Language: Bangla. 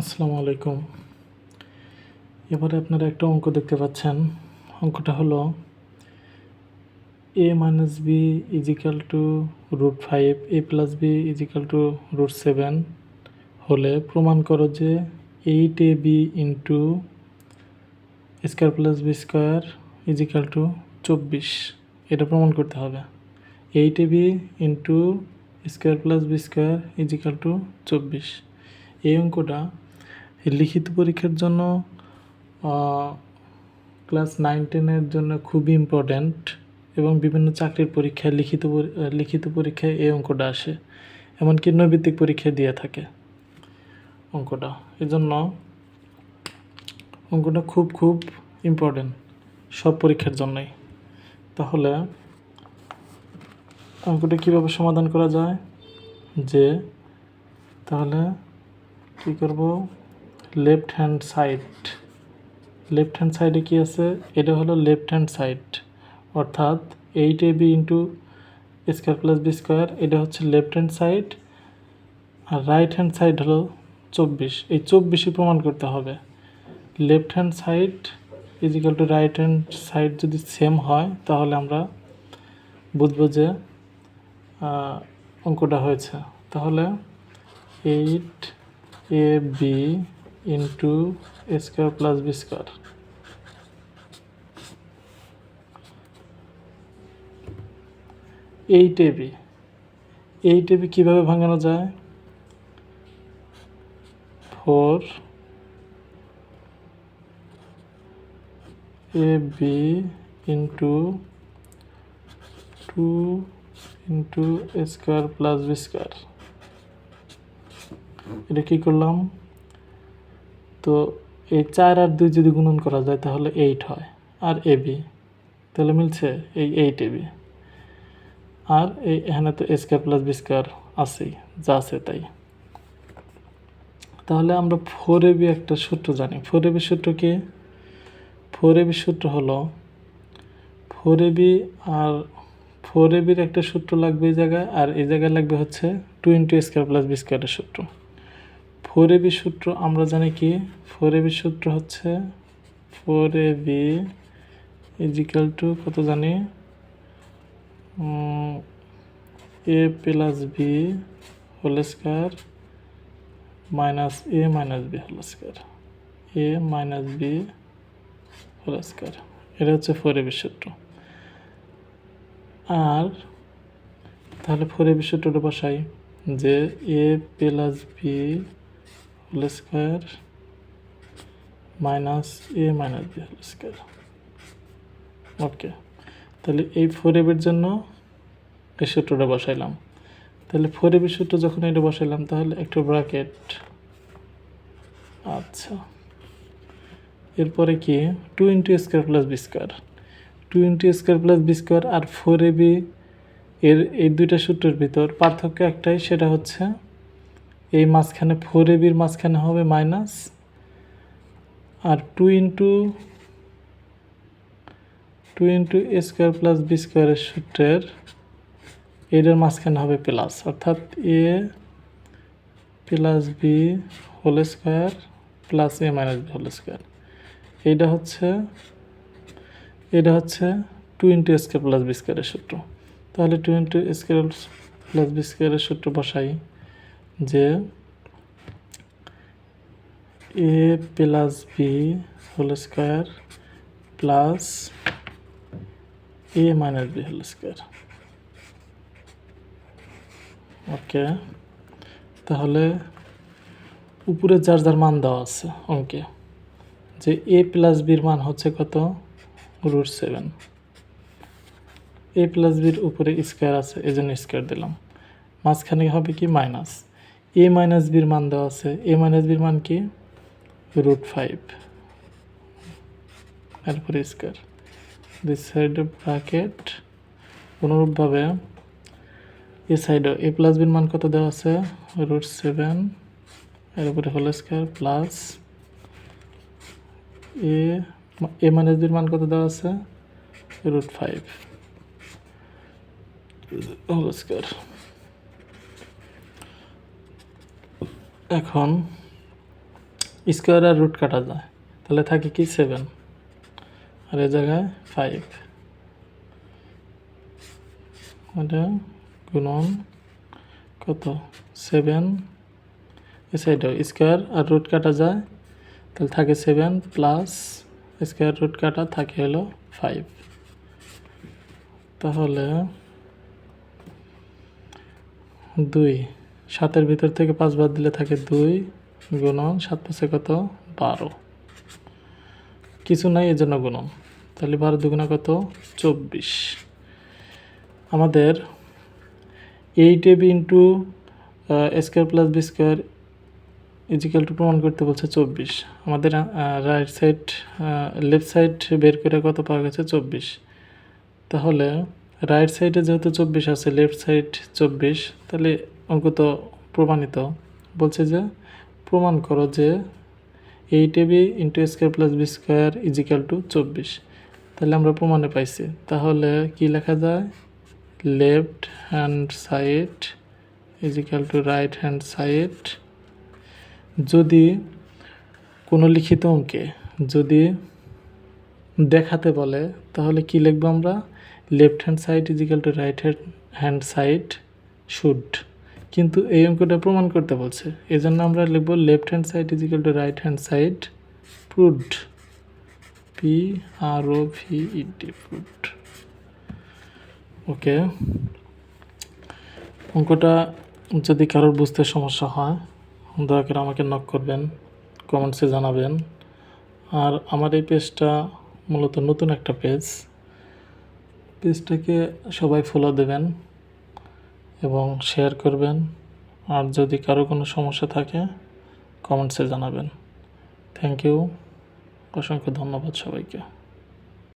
আসসালামু আলাইকুম। এবারে আপনারা একটা অঙ্ক দেখতে পাচ্ছেন। অঙ্কটা হলো A minus B equal to root five A plus B equal to root seven হলে প্রমাণ করো যে eight A B into square plus B square equal to চব্বিশ। এটা প্রমাণ করতে হবে। Eight A B into square plus B square equal to চব্বিশ। এই অঙ্কটা লিখিত পরীক্ষার জন্য ক্লাস নাইন, টেনের জন্য খুবই ইম্পর্ট্যান্ট এবং বিভিন্ন চাকরির পরীক্ষায় লিখিত লিখিত পরীক্ষায় এই অঙ্কটা আসে। এমনকি নৈবিত্তিক পরীক্ষায় দিয়ে থাকে অঙ্কটা। এজন্য অঙ্কটা খুব খুব ইম্পর্ট্যান্ট সব পরীক্ষার জন্যই। তাহলে অঙ্কটা কীভাবে সমাধান করা যায়? যে, তাহলে কী করব? Left hand side. Left hand সাইডে কী আছে? এটা হলো লেফট হ্যান্ড সাইড। অর্থাৎ eight A B into square plus B square, এটা হচ্ছে লেফট হ্যান্ড সাইড। আর রাইট হ্যান্ড সাইড হলো চব্বিশ। এই চব্বিশই প্রমাণ করতে হবে। Left hand side equal to right hand side যদি সেম হয়, তাহলে আমরা বুঝব যে অঙ্কটা হয়েছে। তাহলে eight A B into square plus B square eight A B eight A B কীভাবে ভাঙানো যায়? Four A B into two into square plus B square এটা কী করলাম? তো এই চার আর দুই যদি গুণন করা যায়, তাহলে এইট হয়। আর এ বি তাহলে মিলছে এই এইট এ বি আর এই এখানে তো স্কোয়ার প্লাস বি স্কোয়ার আছেই, যা আছে তাই। তাহলে আমরা ফোর এ বি একটা সূত্র জানি। ফোর এ বি সূত্র কি? ফোর এ বি সূত্র হলো ফোর এ বি আর ফোর এ বির একটা সূত্র লাগবে এই জায়গায়, আর এই জায়গায় লাগবে হচ্ছে two into square plus B স্কোয়ারের সূত্র। ফোর এ বি সূত্র আমরা জানি কি? ফোর এ বি সূত্র হচ্ছে four A B equal to কত জানি? A plus B whole square minus A minus B whole square A minus B whole square এটা হচ্ছে ফোর সূত্র। আর তাহলে ফোর সূত্রটা বসাই যে A plus B whole square minus A minus B whole square okay তাহলে এই ফোর এবির জন্য এই সূত্রটা বসাইলাম। তাহলে ফোর এবির সূত্র যখন এটা বসাইলাম, তাহলে একটা ব্র্যাকেট আচ্ছা। এরপরে কি? Two into square plus B square two into square plus B square আর ফোর এবি এর এই দুইটা সূত্রের ভিতর পার্থক্য একটাই, সেটা হচ্ছে এই মাঝখানে ফোর এবির মাঝখানে হবে minus R two into two into A square plus B স্কোয়ারের সূত্রের এটার মাঝখানে হবে প্লাস অর্থাৎ A plus B whole square plus A minus B whole square এইটা হচ্ছে এটা হচ্ছে two into square plus B স্কোয়ারের সূত্র। তাহলে two into square plus B স্কোয়ারের সূত্র বসাই। যে A plus B whole square plus A minus B whole square okay তাহলে উপরে যার যার মান দেওয়া আছে, অঙ্কে। যে এ প্লাস বির মান হচ্ছে কত? রুট সেভেন এ প্লাস বির উপরে স্কোয়ার আছে এই জন্য স্কোয়ার দিলাম। মাঝখানে হবে কি? মাইনাস এ মাইনাস বির মান দেওয়া আছে। এ মাইনাস বির মান কি? রুট ফাইভ এরপরে স্কোয়ার দিস সাইডে ব্র্যাকেট অনুরূপভাবে এ সাইডে এ প্লাস বির মান কত দেওয়া আছে? রুট সেভেন এর উপরে whole square plus A A minus বির মান কত দেওয়া আছে? রুট ফাইভ হোল স্কোয়ার এখন স্কোয়ার আর রুট কাটা যায়। তাহলে থাকে কি সেভেন আর এ জায়গায় ফাইভ এটা গুণন কত? সেভেন এ সাইডেও স্কোয়ার আর রুট কাটা যায়। তাহলে থাকে সেভেন প্লাস স্কোয়ার রুট কাটা থাকে হলো ফাইভ তাহলে দুই। সাতের ভিতর থেকে পাঁচ বাদ দিলে থাকে দুই গুণন সাত পাঁচে কত? বারো। কিছু নাই এই জন্য গুণন। তাহলে বারো দুগুণা কত? চব্বিশ। আমাদের eight A B into square plus B square equal to প্রমাণ করতে বলছে চব্বিশ। আমাদের রাইট সাইড লেফট সাইড বের করে কত পাওয়া গেছে? চব্বিশ। তাহলে রাইট সাইডে যেহেতু চব্বিশ আছে লেফট সাইড চব্বিশ, তাহলে অঙ্ক তো প্রমাণিত। বলছে যে, প্রমাণ করো যে eight A B into square plus B square equal to চব্বিশ। তাহলে আমরা প্রমাণে পাইছি। তাহলে কি লেখা যায়? Left hand side equal to right hand side যদি কোনো লিখিত অঙ্কে যদি দেখাতে বলে, তাহলে কি লিখব আমরা? Left hand side equal to right hand side should কিন্তু এই অঙ্কটা প্রমাণ করতে বলছে। এই জন্য আমরা লিখব left hand side equal to right hand side proved P R O V E D proved okay অঙ্কটা যদি কারোর বুঝতে সমস্যা হয়, দয়া করে আমাকে নক করবেন কমেন্টসে জানাবেন। আর আমার এই পেজটা মূলত নতুন একটা পেজ পেজটাকে সবাই ফলো দেবেন। এবং শেয়ার করবেন। আর যদি কারও কোনো সমস্যা থাকে কমেন্টসে জানাবেন। থ্যাংক ইউ অসংখ্য ধন্যবাদ সবাইকে।